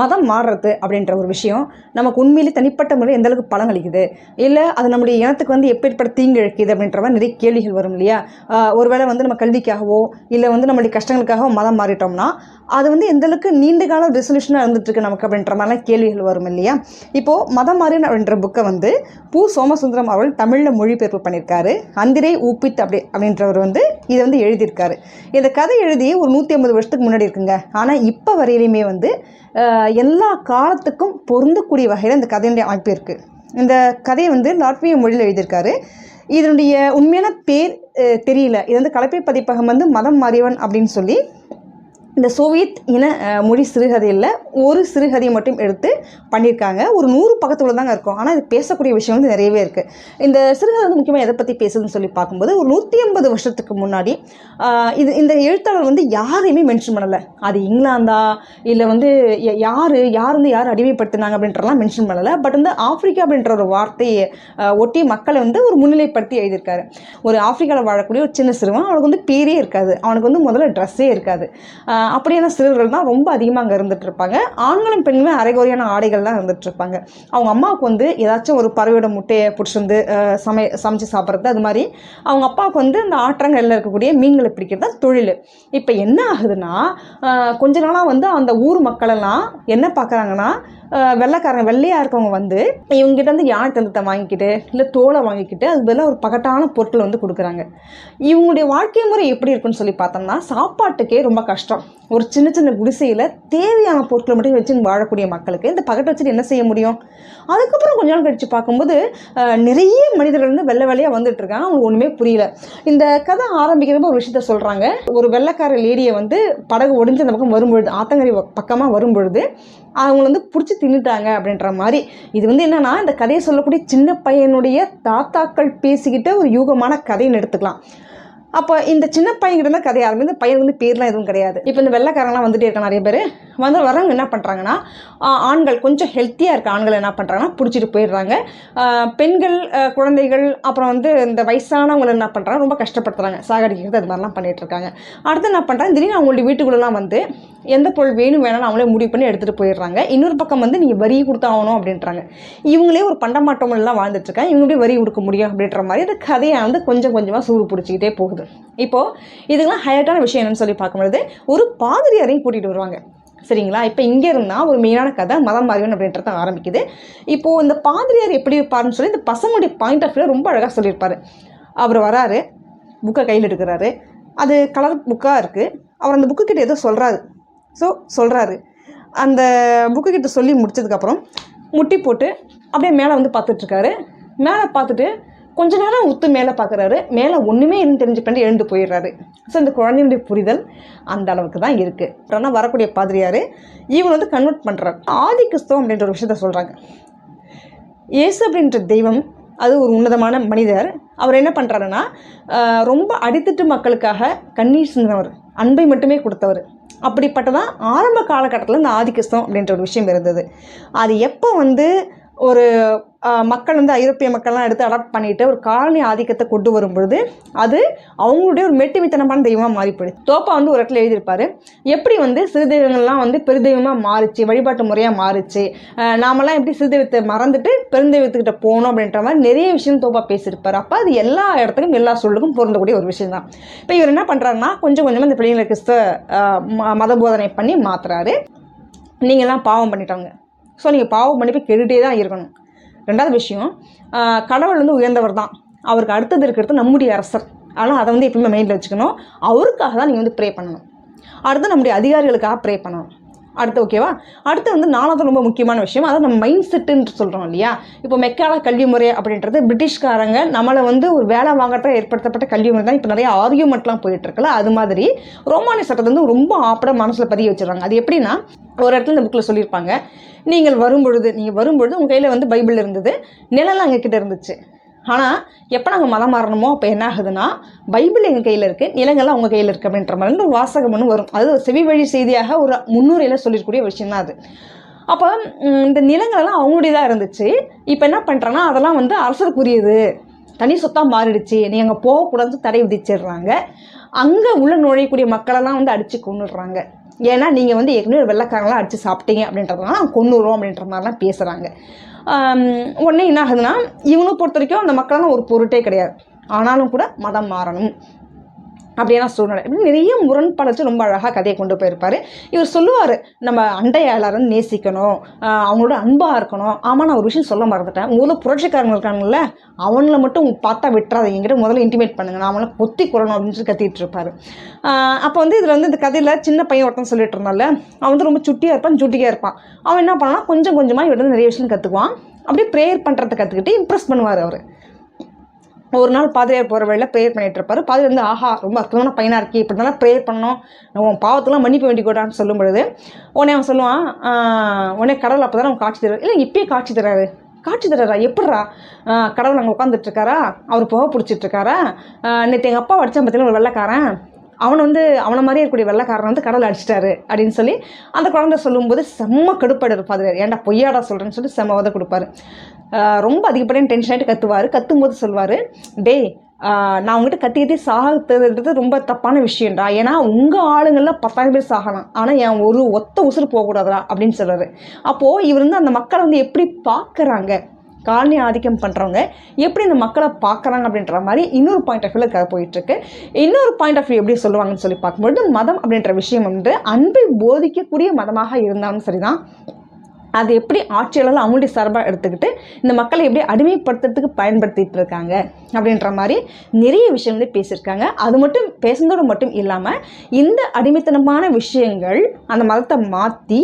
மதம் மாறுறது அப்படின்ற ஒரு விஷயம் நமக்கு உண்மையிலே தனிப்பட்ட முறையில் எந்த அளவுக்கு பலன் அளிக்குது? இல்லை அது நம்முடைய இனத்துக்கு வந்து எப்பேற்பட்ட தீங்கு இழக்குது அப்படின்ற மாதிரி நிறைய கேள்விகள் வரும் இல்லையா? ஒருவேளை வந்து நம்ம கல்விக்காகவோ இல்லை வந்து நம்மளுடைய கஷ்டங்களுக்காகவோ மதம் மாறிட்டோம்னா அது வந்து எந்தளவுக்கு நீண்ட கால ரெசல்யூஷனாக இருந்துட்டு இருக்கு நமக்கு அப்படின்ற மாதிரிலாம் கேள்விகள் வரும் இல்லையா? இப்போது மதம் மாறின அப்படின்ற புக்கை வந்து பூ. சோமசுந்தரம் அவர்கள் தமிழில் மொழிபெயர்ப்பு பண்ணியிருக்காரு. அந்திரை ஊப்பித் அப்படி அப்படின்றவர் வந்து இதை வந்து எழுதியிருக்காரு. இந்த கதை எழுதி ஒரு நூற்றி ஐம்பது வருஷத்துக்கு முன்னாடி இருக்குங்க. ஆனால் இப்போ வரையிலையுமே வந்து எல்லா காலத்துக்கும் பொருந்தக்கூடிய வகையில் இந்த கதையினுடைய அமைப்பு இருக்குது இந்த கதையை வந்து லாட்விய மொழியில் எழுதியிருக்காரு. இதனுடைய உண்மையான பேர் தெரியல. இது வந்து கலப்பை பதிப்பகம் வந்து மதம் மாறியவன் அப்படின்னு சொல்லி இந்த சோவியத் இன மொழி சிறுகதையில் ஒரு சிறுகதையை மட்டும் எடுத்து பண்ணியிருக்காங்க ஒரு நூறு பக்கத்துல தாங்க இருக்கும். ஆனால் இது பேசக்கூடிய விஷயம் வந்து நிறையவே இருக்குது இந்த சிறுகதை வந்து முக்கியமாக எதை பற்றி பேசுதுன்னு சொல்லி பார்க்கும்போது ஒரு நூற்றி ஐம்பது வருஷத்துக்கு முன்னாடி இது இந்த எழுத்தாளர் வந்து யாரையுமே மென்ஷன் பண்ணலை. அது இங்கிலாந்தா இல்லை வந்து யார் யார் வந்து யார் அடிமைப்படுத்தினாங்க அப்படின்றலாம் மென்ஷன் பண்ணலை. பட் வந்து ஆப்பிரிக்கா அப்படின்ற ஒரு வார்த்தையை ஒட்டி ஒட்டிய மக்களை வந்து ஒரு முன்னிலைப்படுத்தி எழுதியிருக்காரு. ஒரு ஆப்பிரிக்காவில் வாழக்கூடிய ஒரு சின்ன சிறுவன் அவனுக்கு வந்து பேரே இருக்காது. அவனுக்கு வந்து முதல்ல ட்ரெஸ்ஸே இருக்காது. அப்படியான சிறுவர்கள் தான் ரொம்ப அதிகமாக அங்கே இருந்துகிட்ருப்பாங்க ஆண்களும் பெண்களும் அரைகுறையான ஆடைகள் தான் இருந்துகிட்ருப்பாங்க அவங்க அம்மாவுக்கு வந்து ஏதாச்சும் ஒரு பறவையோட முட்டையை பிடிச்சிருந்து சமை சமைச்சு சாப்பிட்றது அது மாதிரி அவங்க அப்பாவுக்கு வந்து இந்த ஆற்றங்கல்ல இருக்கக்கூடிய மீன்களை பிடிக்கிறது தான் தொழில். இப்போ என்ன ஆகுதுன்னா கொஞ்ச நாளாக வந்து அந்த ஊர் மக்களெல்லாம் என்ன பார்க்குறாங்கன்னா வெள்ளைக்காரங்க வெள்ளையாக இருக்கவங்க வந்து இவங்ககிட்ட வந்து யானை தந்தத்தை வாங்கிக்கிட்டு இல்லை தோலை வாங்கிக்கிட்டு அது பதிலாக ஒரு பகட்டான பொருட்களை வந்து கொடுக்குறாங்க. இவங்களுடைய வாழ்க்கை முறை எப்படி இருக்குன்னு சொல்லி பார்த்தோம்னா சாப்பாட்டுக்கே ரொம்ப கஷ்டம். ஒரு சின்ன சின்ன குடிசையில் தேவையான பொருட்களை மட்டும் வச்சு வாழக்கூடிய மக்களுக்கு இந்த பகட்டை வச்சுட்டு என்ன செய்ய முடியும்? அதுக்கப்புறம் கொஞ்ச நாள் கழித்து பார்க்கும்போது நிறைய மனிதர்கள் வந்து வெள்ளை வெள்ளையாக வந்துட்டு இருக்காங்க. அவங்களுக்கு ஒன்றுமே புரியல. இந்த கதை ஆரம்பிக்கிறப்ப ஒரு விஷயத்த சொல்கிறாங்க ஒரு வெள்ளைக்கார லேடியை வந்து படகு ஒடிஞ்சு அந்த பக்கம் வரும்பொழுது ஆத்தங்கரை பக்கமாக வரும்பொழுது அவங்களை வந்து பிடிச்சி தின்னுட்டாங்க அப்படின்ற மாதிரி. இது வந்து என்னன்னா இந்த கதையை சொல்லக்கூடிய சின்ன பையனுடைய தாத்தாக்கள் பேசிக்கிட்ட ஒரு யூகமான கதைன்னு எடுத்துக்கலாம். அப்போ இந்த சின்ன பையன்கிட்ட தான் கதை ஆரம்பி இந்த பையன் வந்து பேர்லாம் எதுவும் கிடையாது. இப்போ இந்த வெள்ளைக்காரங்களாம் வந்துட்டே இருக்க நிறைய பேர். வந்து வரவங்க என்ன பண்ணுறாங்கன்னா ஆண்கள் கொஞ்சம் ஹெல்த்தியாக இருக்க ஆண்கள் என்ன பண்ணுறாங்கன்னா பிடிச்சிட்டு போயிடுறாங்க. பெண்கள் குழந்தைகள் அப்புறம் வந்து இந்த வயசானவங்களை என்ன பண்ணுறாங்க ரொம்ப கஷ்டப்படுத்துறாங்க. சாகடிக்கிறது அது மாதிரிலாம் பண்ணிகிட்டு இருக்காங்க. அடுத்து என்ன பண்ணுறாங்க திடீர்னு அவங்களுடைய வீட்டுக்குள்ளெலாம் வந்து எந்த பொருள் வேணும் வேணாலும் அவங்களே முடிவு பண்ணி எடுத்துகிட்டு போயிடுறாங்க. இன்னொரு பக்கம் வந்து நீங்கள் வரி கொடுத்தாகணும் அப்படின்றாங்க. இவங்களே ஒரு பண்டமாட்டமெல்லாம் வாழ்ந்துட்டுருக்காங்க இவங்க இவங்களே வரி கொடுக்க முடியும் அப்படின்ற மாதிரி அந்த கதையை வந்து கொஞ்சம் கொஞ்சமாக சூடு பிடிச்சிக்கிட்டே போகுது. இப்போது இதுக்கெல்லாம் ஹைலைட்டான விஷயம் என்னன்னு சொல்லி பார்க்கும்பொழுது ஒரு பாதிரியாரையும் கூட்டிகிட்டு வருவாங்க. சரிங்களா? இப்போ இங்கே இருந்தால் ஒரு மெயினான கதை மதம் மாறிவன் அப்படின்றது ஆரம்பிக்குது. இப்போது இந்த பாதிரியார் எப்படி இருப்பாருன்னு சொல்லி இந்த பசங்களுடைய பாயிண்ட் ஆஃப் வியூ ரொம்ப அழகாக சொல்லியிருப்பார். அவர் வராரு புக்கை கையில் எடுக்கிறாரு. அது கலர் புக்காக இருக்குது அவர் அந்த புக்கு கிட்ட ஏதோ சொல்கிறாரு ஸோ சொல்கிறாரு அந்த புக்கு கிட்ட சொல்லி முடிச்சதுக்கப்புறம் முட்டி போட்டு அப்படியே மேலே வந்து பார்த்துட்ருக்காரு. மேலே பார்த்துட்டு கொஞ்ச நேரம் உத்து மேலே பார்க்குறாரு. மேலே ஒன்றுமே இருந்து தெரிஞ்சு எழுந்து போயிடுறாரு. ஸோ இந்த குழந்தையுடைய புரிதல் அந்த அளவுக்கு தான் இருக்குது ஆனால் வரக்கூடிய பாதிரியார் இவங்க வந்து கன்வெர்ட் பண்ணுறாரு ஆதி கிறிஸ்தவம் அப்படின்ற ஒரு விஷயத்த சொல்கிறாங்க இயேசு அப்படின்ற தெய்வம் அது ஒரு உன்னதமான மனிதர். அவர் என்ன பண்ணுறாருன்னா ரொம்ப அடித்தட்டு மக்களுக்காக கண்ணீர் சிந்தினவர். அன்பை மட்டுமே கொடுத்தவர். அப்படிப்பட்டதான் ஆரம்ப காலகட்டத்தில் இந்த ஆதிக்கிறிஸ்தவம் அப்படின்ற ஒரு விஷயம் இருந்தது. அது எப்போ வந்து ஒரு மக்கள் வந்து ஐரோப்பிய மக்கள்லாம் எடுத்து அடாப்ட் பண்ணிட்டு ஒரு காலனி ஆதிக்கத்தை கொண்டு வரும்பொழுது அது அவங்களுடைய ஒரு மெட்டுமித்தனமான தெய்வமாக மாறிப்படுது தோப்பா வந்து ஒரு இடத்துல எழுதியிருப்பாரு எப்படி வந்து சிறு தெய்வங்கள்லாம் வந்து பெருதெய்வமாக மாறிச்சு வழிபாட்டு முறையாக மாறிச்சு? நாமெல்லாம் எப்படி சிறு தெய்வத்தை மறந்துட்டு பெருந்தெய்வத்துக்கிட்ட போகணும் அப்படின்ற மாதிரி நிறைய விஷயம் தோப்பா பேசியிருப்பார். அப்போ அது எல்லா இடத்துக்கும் எல்லா சொல்லுக்கும் பொருந்தக்கூடிய ஒரு விஷயம் தான். இப்போ இவர் என்ன பண்ணுறாருன்னா கொஞ்சம் கொஞ்சமாக இந்த பிள்ளைங்களை மத போதனை பண்ணி மாற்றுறாரு நீங்கள்லாம் பாவம் பண்ணிட்டாங்க ஸோ நீங்கள் பாவ மன்னிப்பு கேட்டுகிட்டே தான் இருக்கணும். ரெண்டாவது விஷயம் கடவுள் வந்து உயர்ந்தவர் தான். அவருக்கு அடுத்தது இருக்கிறது நம்முடைய அரசர். ஆனால் அதை வந்து எப்பவுமே மைண்டில் வச்சுக்கணும். அவருக்காக தான் நீங்கள் வந்து ப்ரே பண்ணணும். அடுத்து நம்முடைய அதிகாரிகளுக்காக ப்ரே பண்ணணும். அடுத்து ஓகேவா அடுத்து வந்து நாலாவது ரொம்ப முக்கியமான விஷயம். அதாவது நம்ம மைண்ட் செட்டுன்னு சொல்கிறோம் இல்லையா? இப்போ மெக்கால கல்வி முறை அப்படின்றது பிரிட்டிஷ்காரங்க நம்மளை வந்து ஒரு வேலை வாங்குறதுக்கு ஏற்படுத்தப்பட்ட கல்வி முறை தான். இப்போ நிறைய ஆர்கியூமெண்ட்லாம் போயிட்டுருக்குல்ல அது மாதிரி. ரோமானிய சட்டத்தை வந்து ரொம்ப ஆப்பட மனசில் பதிய வச்சுருவாங்க அது எப்படின்னா ஒரு இடத்துல இந்த புக்கில் சொல்லியிருப்பாங்க நீங்கள் வரும்பொழுது நீங்கள் வரும்பொழுது உங்கள் கையில் வந்து பைபிள் இருந்தது நிழல் அங்கே கிட்ட இருந்துச்சு. ஆனால் எப்போ நாங்கள் மதம் மாறணுமோ அப்போ என்ன ஆகுதுன்னா பைபிள் எங்கள் கையில் இருக்குது நிலங்கள்லாம் உங்கள் கையில் இருக்குது அப்படின்ற மாதிரி ஒரு வாசகம் ஒன்று வரும். அது ஒரு செவி வழி செய்தியாக ஒரு முன்னுரையில் சொல்லியிருக்கக்கூடிய விஷயம் தான் அது. அப்போ இந்த நிலங்களெல்லாம் அவங்களுடையதாக இருந்துச்சு. இப்போ என்ன பண்ணுறேன்னா அதெல்லாம் வந்து அரசருக்குரியது. தனி சொத்தாக மாறிடுச்சு. நீ அங்கே போகக்கூடாதுன்னு தடை விதிச்சிடுறாங்க. அங்கே உள்ள நுழையக்கூடிய மக்களெல்லாம் வந்து அடித்து கொண்டுடுறாங்க ஏன்னா நீங்கள் வந்து ஏற்கனவே வெள்ளைக்காரங்களாம் அடித்து சாப்பிட்டீங்க அப்படின்றதுனால கொண்டுறோம் அப்படின்ற மாதிரிலாம் பேசுகிறாங்க உடனே என்ன ஆகுதுன்னா இவனை பொறுத்த வரைக்கும் அந்த மக்கள்லாம் ஒரு பொருட்டே கிடையாது. ஆனாலும் கூட மதம் மாறணும். அப்படியான சூழ்நிலை. இப்படி நிறைய முரண்படைச்சு ரொம்ப அழகாக கதையை கொண்டு போயிருப்பார். இவர் சொல்லுவார் நம்ம அண்டையாளரை நேசிக்கணும். அவங்களோட அன்பாக இருக்கணும். ஆமாம் நான் ஒரு விஷயம் சொல்ல மறந்துட்டேன். முதல்ல புரட்சிக்காரங்க இருக்காங்கல்ல அவங்கள மட்டும் பார்த்தா விட்டுறாது என்கிட்ட முதல்ல இன்டிமேட் பண்ணுங்க. நான் அவங்கள பொத்தி கொள்ளணும் அப்படின்னு சொல்லி கத்திட்டு அப்போ வந்து இதில் வந்து இந்த கதையில் சின்ன பையன் ஒருத்தன் சொல்லிட்டு இருந்தால அவன் வந்து ரொம்ப சுட்டியாக இருப்பான் சுட்டியாக இருப்பான். அவன் என்ன பண்ணான்னா கொஞ்சம் கொஞ்சமாக இவர் வந்து நிறைய விஷயம் கற்றுக்குவான் அப்படியே ப்ரேயர் பண்ணுறதை கற்றுக்கிட்டு இம்ப்ரெஸ் பண்ணுவார் அவர். ஒரு நாள் பாதிரியார் போகிற வழியில் ப்ரேயர் பண்ணிட்டு இருப்பார். பாதிரி வந்து ஆஹா ரொம்ப அற்புதமான பையனாக இருக்கே இப்படி தான் ப்ரேயர் பண்ணணும். உன் பாவத்தெல்லாம் மன்னிப்பு வேண்டி கூடான்னு சொல்லும் பொழுது உடனே அவன் சொல்லுவான் உடனே கடவுள் அப்போ தான் அவன் காட்சி தருவார். இல்லை இப்பயே காட்சி தராரு. காட்சி தராரா? எப்பட்றா கடவுள் அங்கே உட்காந்துட்டு இருக்காரா? அவர் புகை பிடிச்சிட்டு இருக்காரா? நேற்று எங்கள் அப்பா அடித்தான் பார்த்தீங்கன்னா ஒரு வெள்ளைக்காரன் அவனை வந்து அவனை மாதிரியே இருக்கக்கூடிய வெள்ளக்காரன் வந்து கடலை அடிச்சிட்டாரு அப்படின்னு சொல்லி அந்த குழந்தை சொல்லும்போது செம்ம கடுப்பாடு பாதிரியார் ஏன்டா பொய்யாடா சொல்கிறேன்னு சொல்லி செம்ம உத கொடுப்பாரு. ரொம்ப அதிகப்படியான டென்ஷன் ஆகிட்டு கற்றுவார் கத்தும்போது சொல்வார் டேய் நான் உங்ககிட்ட கத்தி கத்தி சாகிறது ரொம்ப தப்பான விஷயம்டா. ஏன்னா உங்கள் ஆளுங்களில் பத்தாயிரம் பேர் சாகலாம். ஆனால் என் ஒரு ஒத்த உசுறு போகக்கூடாதுடா. அப்படின்னு சொல்கிறாரு அப்போது இவர் வந்து அந்த மக்களை வந்து எப்படி பார்க்குறாங்க காலனி ஆதிக்கம் பண்ணுறவங்க எப்படி இந்த மக்களை பார்க்குறாங்க அப்படின்ற மாதிரி இன்னொரு பாயிண்ட் ஆஃப் வியூவில் கதை போயிட்டுருக்கு. இன்னொரு பாயிண்ட் ஆஃப் வியூ எப்படி சொல்லுவாங்கன்னு சொல்லி பார்க்கும்பொழுது மதம் அப்படின்ற விஷயம் வந்து அன்பை போதிக்கக்கூடிய மதமாக இருந்தாலும் சரிதான். அது எப்படி ஆட்சியாளர்கள் அவங்களுடைய சார்பாக எடுத்துக்கிட்டு இந்த மக்களை எப்படி அடிமைப்படுத்துறதுக்கு பயன்படுத்திட்டு இருக்காங்க அப்படின்ற மாதிரி நிறைய விஷயம் வந்து பேசியிருக்காங்க. அது மட்டும் பேசுனதோடு மட்டும் இல்லாமல் இந்த அடிமைத்தனமான விஷயங்கள் அந்த மதத்தை மாற்றி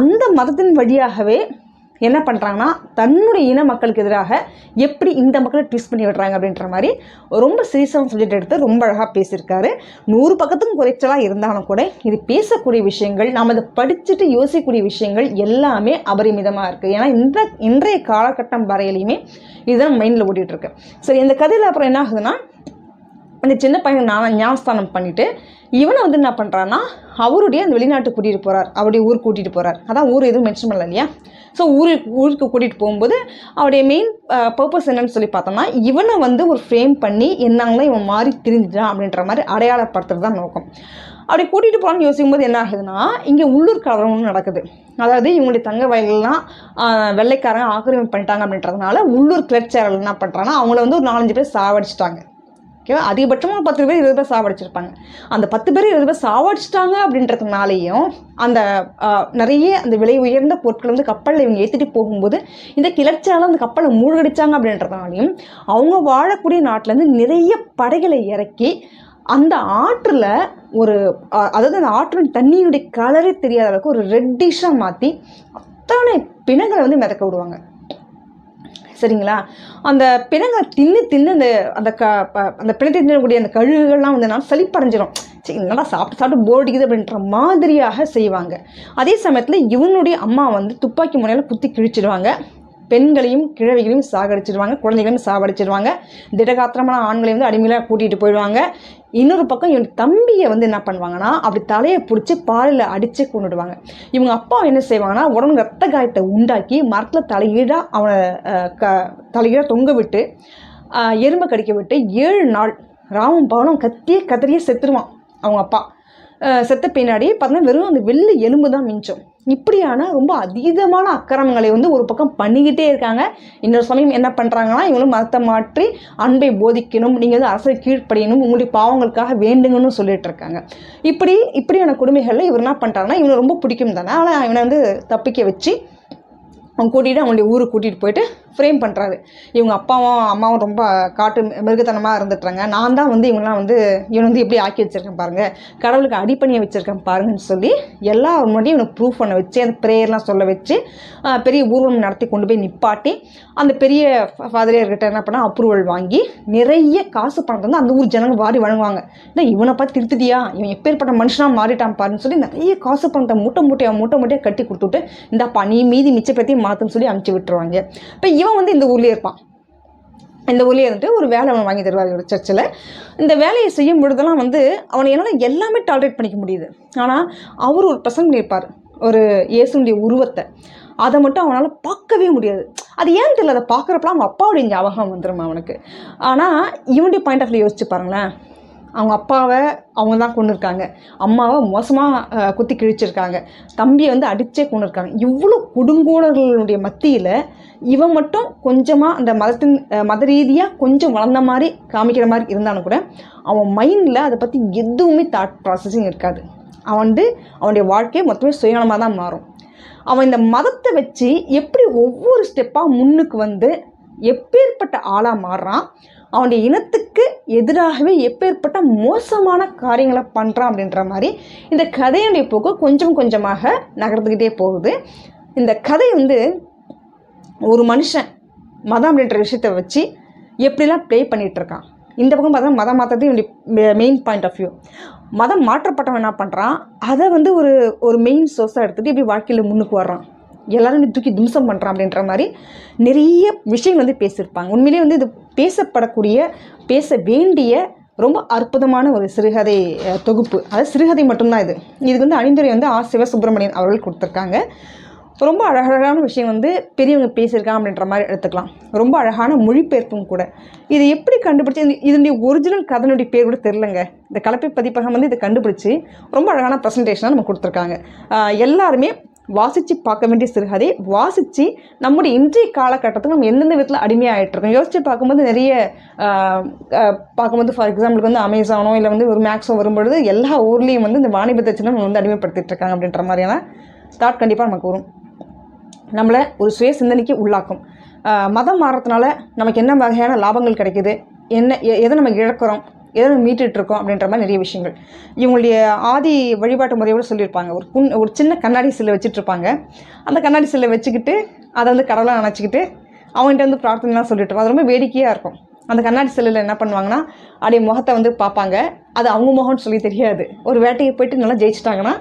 அந்த மதத்தின் வழியாகவே என்ன பண்ணுறாங்கன்னா தன்னுடைய இன மக்களுக்கு எதிராக எப்படி இந்த மக்களை ட்விஸ்ட் பண்ணி விடுறாங்க அப்படின்ற மாதிரி ரொம்ப சீரியஸான சப்ஜெக்ட் எடுத்து ரொம்ப அழகாக பேசியிருக்காரு. நூறு பக்கத்துக்கும் குறைச்சலாக இருந்தாலும் கூட இது பேசக்கூடிய விஷயங்கள் நாம் அதை படிச்சுட்டு யோசிக்கக்கூடிய விஷயங்கள் எல்லாமே அபரிமிதமாக இருக்குது ஏன்னா இந்த இன்றைய காலகட்டம் வரையிலையுமே இதுதான் மைண்டில் ஓடிட்டுருக்கு சரி இந்த கதையில் அப்புறம் என்ன ஆகுதுன்னா அந்த சின்ன பையன் நான் ஞானஸ்தானம் பண்ணிவிட்டு இவனை வந்து என்ன பண்ணுறான்னா அவருடைய அந்த வெளிநாட்டு கூட்டிகிட்டு போகிறார் அவருடைய ஊர் கூட்டிகிட்டு போகிறார் அதான் ஊர் எதுவும் மென்ஷன் பண்ணல இல்லையா? ஸோ ஊருக்கு ஊருக்கு கூட்டிகிட்டு போகும்போது அவருடைய மெயின் பர்பஸ் என்னன்னு சொல்லி பார்த்தோம்னா இவனை வந்து ஒரு ஃப்ரேம் பண்ணி என்னங்களா இவன் மாறி திரிஞ்சிட்டான் அப்படின்ற மாதிரி அடையாளப்படுத்துறது தான் நோக்கம். அப்படி கூட்டிகிட்டு போகலான்னு யோசிக்கும் போது என்ன ஆகுதுன்னா இங்கே உள்ளூர் கலவரம் நடக்குது. அதாவது இவங்களுடைய தங்க வயல்லாம் வெள்ளைக்காரங்க ஆக்கிரமிப்பு பண்ணிட்டாங்க அப்படின்றதுனால உள்ளூர் கிளர்ச்சியாளர்கள் என்ன பண்ணுறாங்கன்னா அவங்கள வந்து ஒரு நாலஞ்சு பேர் சாவடிச்சிட்டாங்க. ஓகேவா அதிகபட்சமாக பத்து பேர் இருபது பேர் சாவடிச்சிருப்பாங்க. அந்த பத்து பேர் இருபது பேர் சாவடிச்சிட்டாங்க அப்படின்றதுனாலையும் அந்த நிறைய அந்த விலை உயர்ந்த பொருட்கள் வந்து கப்பலில் இவங்க ஏற்றிட்டு போகும்போது இந்த கிளர்ச்சியால் அந்த கப்பலை மூழ்கடிச்சாங்க அப்படின்றதுனாலையும் அவங்க வாழக்கூடிய நாட்டிலேருந்து நிறைய படைகளை இறக்கி அந்த ஆற்றில் ஒரு அதாவது அந்த ஆற்றின் தண்ணியினுடைய கலரே தெரியாத அளவுக்கு ஒரு ரெட்டிஷாக மாற்றி அத்தனை பிணங்களை வந்து மிதக்க விடுவாங்க. சரிங்களா? அந்த பிணங்களை தின்னு தின்னு அந்த அந்த க ப- அந்த பிணத்தை தின்னக்கூடிய அந்த கழுகுகள்லாம் வந்து நான் சளிப்படைஞ்சிரும். சரி என்னடா சாப்பிட்டு சாப்பிட்டு போர் அடிக்குது அப்படின்ற மாதிரியாக செய்வாங்க. அதே சமயத்தில் இவனுடைய அம்மா வந்து துப்பாக்கி முனையில் குத்தி கிழிச்சிடுவாங்க. பெண்களையும் கிழவிகளையும் சாகடிச்சிடுவாங்க குழந்தைகளையும் சாவடிச்சிடுவாங்க திடகாத்திரமான ஆண்களையும் வந்து அடிமையிலாக கூட்டிகிட்டு போயிடுவாங்க. இன்னொரு பக்கம் இவன் தம்பியை வந்து என்ன பண்ணுவாங்கன்னா அப்படி தலையை பிடிச்சி பாலில் அடித்து கொண்டுடுவாங்க. இவங்க அப்பா என்ன செய்வாங்கன்னா உடம்பு ரத்த காயத்தை உண்டாக்கி மரத்தில் தலையீடாக அவனை க தலையீடாக தொங்க விட்டு எறும்பை கடிக்க விட்டு ஏழு நாள் ராமும் பவனும் கத்தியே கதறியே செத்துருவான் அவங்க அப்பா. செத்த பின்னாடி பார்த்தீங்கன்னா வெறும் அந்த வெள்ளை எலும்பு தான் மிஞ்சம். இப்படியான ரொம்ப அதீதமான அக்கிரமங்களை வந்து ஒரு பக்கம் பண்ணிக்கிட்டே இருக்காங்க. இன்னொரு சமயம் என்ன பண்ணுறாங்கன்னா இவங்களும் மதத்தை மாற்றி அன்பை போதிக்கணும் நீங்கள் வந்து அரசை கீழ்ப்படியணும் உங்களுடைய பாவங்களுக்காக வேண்டுங்கன்னு சொல்லிட்டு இருக்காங்க. இப்படி இப்படியான கொடுமைகளில் இவர் என்ன பண்ணுறாங்கன்னா இவனை ரொம்ப பிடிக்கும் தானே ஆனால் இவனை வந்து தப்பிக்க வச்சு அவங்க கூட்டிகிட்டு அவங்களுடைய ஊருக்கு கூட்டிகிட்டு போயிட்டு ஃப்ரேம் பண்ணுறாரு இவங்க அப்பாவும் அம்மாவும் ரொம்ப காட்டு மிருகத்தனமாக இருந்துட்டுறாங்க. நான் தான் வந்து இவங்களாம் வந்து இவனை வந்து எப்படி ஆக்கி வச்சுருக்கேன் பாருங்கள் கடவுளுக்கு அடிப்பணியை வச்சுருக்கேன் பாருங்கன்னு சொல்லி எல்லா முன்னாடியும் இவனுக்கு ப்ரூஃப் பண்ண வச்சு அந்த ப்ரேயர்லாம் சொல்ல வச்சு பெரிய ஊர்வலம் நடத்தி கொண்டு போய் நிப்பாட்டி அந்த பெரிய ஃபாதரியார்கிட்ட என்ன பண்ணால் அப்ரூவல் வாங்கி நிறைய காசு பணத்தை வந்து அந்த ஊர் ஜனங்க வாரி வழங்குவாங்க. இல்லை இவனை பார்த்து திருத்துதியா இவன் எப்பேற்பட்ட மனுஷனாக மாறிட்டான் பாருன்னு சொல்லி நிறைய காசு பணத்தை மூட்டை மூட்டையாக மூட்டை மூட்டையாக கட்டி கொடுத்துட்டு இந்த நீ மீதி மிச்சப்பத்தையும் மாற்றுன்னு சொல்லி அனுப்பிச்சி விட்டுருவாங்க. இப்போ இவன் வந்து இந்த ஊர்லேயே இருப்பான். இந்த ஊர்லேயே இருந்துட்டு ஒரு வேலை அவன் வாங்கி தருவார் ஒரு சர்ச்சில் இந்த வேலையை செய்யும் பொழுதெல்லாம் வந்து அவனை என்னால் எல்லாமே டாலரேட் பண்ணிக்க முடியுது. ஆனால் அவர் ஒரு பசங்க இருப்பார் ஒரு இயேசுடைய உருவத்தை. அதை மட்டும் அவனால் பார்க்கவே முடியாது. அது ஏன் தெரியல அதை பார்க்குறப்பலாம் அவன் அப்பாவுடைய ஞாபகம் வந்துடும் அவனுக்கு? ஆனால் இவனுடைய பாயிண்ட் ஆஃப் வியூ யோசிச்சு பாருங்களேன். அவங்க அப்பாவை அவங்க தான் கொண்டு இருக்காங்க அம்மாவை மோசமாக குத்தி கிழிச்சிருக்காங்க. தம்பியை வந்து அடித்தே கொண்டுருக்காங்க இவ்வளோ கொடுங்கோலர்களுடைய மத்தியில் இவன் மட்டும் கொஞ்சமாக அந்த மதத்தின் மத ரீதியாக கொஞ்சம் வளர்ந்த மாதிரி காமிக்கிற மாதிரி இருந்தாலும் கூட அவன் மைண்டில் அதை பற்றி எதுவுமே தாட் ப்ராசஸிங் இருக்காது. அவன் வந்து அவனுடைய வாழ்க்கை மொத்தமே சுயநலமாக தான் மாறும். அவன் இந்த மதத்தை வச்சு எப்படி ஒவ்வொரு ஸ்டெப்பாக முன்னுக்கு வந்து எப்பேற்பட்ட ஆளாக மாறுறான்? அவனுடைய இனத்துக்கு எதிராகவே எப்பேற்பட்ட மோசமான காரியங்களை பண்ணுறான் அப்படின்ற மாதிரி இந்த கதையுடைய போக்கு கொஞ்சம் கொஞ்சமாக நகர்ந்துக்கிட்டே போகுது. இந்த கதை வந்து ஒரு மனுஷன் மதம் அப்படின்ற விஷயத்தை வச்சு எப்படிலாம் ப்ளே பண்ணிகிட்டு இருக்கான். இந்த பக்கம் பார்த்தா மதம் மாற்றுறது இவனுடைய மெயின் பாயிண்ட் ஆஃப் வியூ மதம் மாற்றப்பட்டவன் என்ன பண்ணுறான் அதை வந்து ஒரு ஒரு மெயின் சோர்ஸாக எடுத்துகிட்டு இப்படி வாழ்க்கையில் முன்னுக்கு வர்றான். எல்லாருமே தூக்கி தும்சம் பண்ணுறான் அப்படின்ற மாதிரி நிறைய விஷயங்கள் வந்து பேசியிருப்பாங்க. உண்மையிலேயே வந்து இது பேசப்படக்கூடிய பேச வேண்டிய ரொம்ப அற்புதமான ஒரு சிறுகதை தொகுப்பு. அதாவது சிறுகதை மட்டும்தான் இது. இதுக்கு வந்து அணிந்துரை வந்து ஆர் சிவசுப்பிரமணியன் அவர்கள் கொடுத்துருக்காங்க. ரொம்ப அழகழகான விஷயம் வந்து பெரியவங்க பேசியிருக்காங்க அப்படின்ற மாதிரி எடுத்துக்கலாம். ரொம்ப அழகான மொழிபெயர்ப்பும் கூட. இது எப்படி கண்டுபிடிச்சி இதனுடைய ஒரிஜினல் கதனுடைய பேர் கூட தெரிலங்க இந்த கலப்பை பதிப்பகம் வந்து இதை கண்டுபிடிச்சி ரொம்ப அழகான ப்ரெசன்டேஷனாக நம்ம கொடுத்துருக்காங்க. எல்லாருமே வாசித்து பார்க்க வேண்டிய சிறுகதை. வாசித்து நம்முடைய இன்றைய காலகட்டத்துக்கு நம்ம எந்தெந்த விதத்தில் அடிமையாகிட்ருக்கோம் யோசித்து பார்க்கும்போது நிறைய பார்க்கும்போது ஃபார் எக்ஸாம்பிளுக்கு வந்து அமேசானோ இல்லை வந்து ஒரு மேக்ஸோ வரும்பொழுது எல்லா ஊர்லேயும் வந்து இந்த வாணிபத்தை சின்ன வந்து அடிமைப்படுத்திட்டு இருக்காங்க அப்படின்ற மாதிரியான தாட் கண்டிப்பாக நமக்கு வரும் நம்மளை ஒரு சுய சிந்தனைக்கு உள்ளாக்கும். மதம் மாறுறதுனால நமக்கு என்ன வகையான லாபங்கள் கிடைக்குது? என்ன எ- எதை நம்ம இழக்கிறோம்? எதோ நம்ம மீட்டுட்டு இருக்கோம் அப்படின்ற மாதிரி நிறைய விஷயங்கள். இவங்களுடைய ஆதி வழிபாட்டு முறையோடு சொல்லியிருப்பாங்க. ஒரு புண் ஒரு சின்ன கண்ணாடி சில்லை வச்சுட்ருப்பாங்க அந்த கண்ணாடி சில்லை வச்சுக்கிட்டு அதை வந்து கடவுளாக நினச்சிக்கிட்டு அவங்ககிட்ட வந்து பிரார்த்தனைலாம் சொல்லிட்டு அது ரொம்ப வேடிக்கையாக இருக்கும். அந்த கண்ணாடி செல்லில் என்ன பண்ணுவாங்கன்னா அப்படியே முகத்தை வந்து பார்ப்பாங்க. அது அவங்க முகம்னு சொல்லி தெரியாது. ஒரு வேட்டையை போயிட்டு நல்லா ஜெயிச்சிட்டாங்கன்னா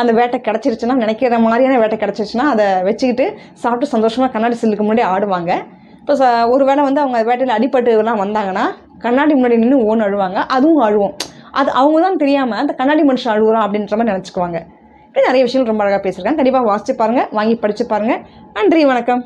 அந்த வேட்டை கிடச்சிருச்சுன்னா நினைக்கிற மாதிரியான வேட்டை கிடச்சிருச்சுன்னா அதை வச்சுக்கிட்டு சாப்பிட்டு சந்தோஷமாக கண்ணாடி செல்லுக்கு முன்னாடி ஆடுவாங்க. இப்போ ஒரு வேளை வந்து அவங்க வேட்டையில் அடிபட்டு வந்தாங்கன்னா கண்ணாடி முன்னாடி நின்று ஓன் அழுவாங்க. அதுவும் அழுவோம். அது அவங்க தான் தெரியாமல் அந்த கண்ணாடி மனுஷன் அழுகுறான் அப்படின்ற மாதிரி நினச்சிக்குவாங்க. இப்படி நிறைய விஷயங்கள் ரொம்ப அழகாக பேசியிருக்காங்க கண்டிப்பாக வாசிச்சு பாருங்கள் வாங்கி படித்து பாருங்கள் நன்றி வணக்கம்.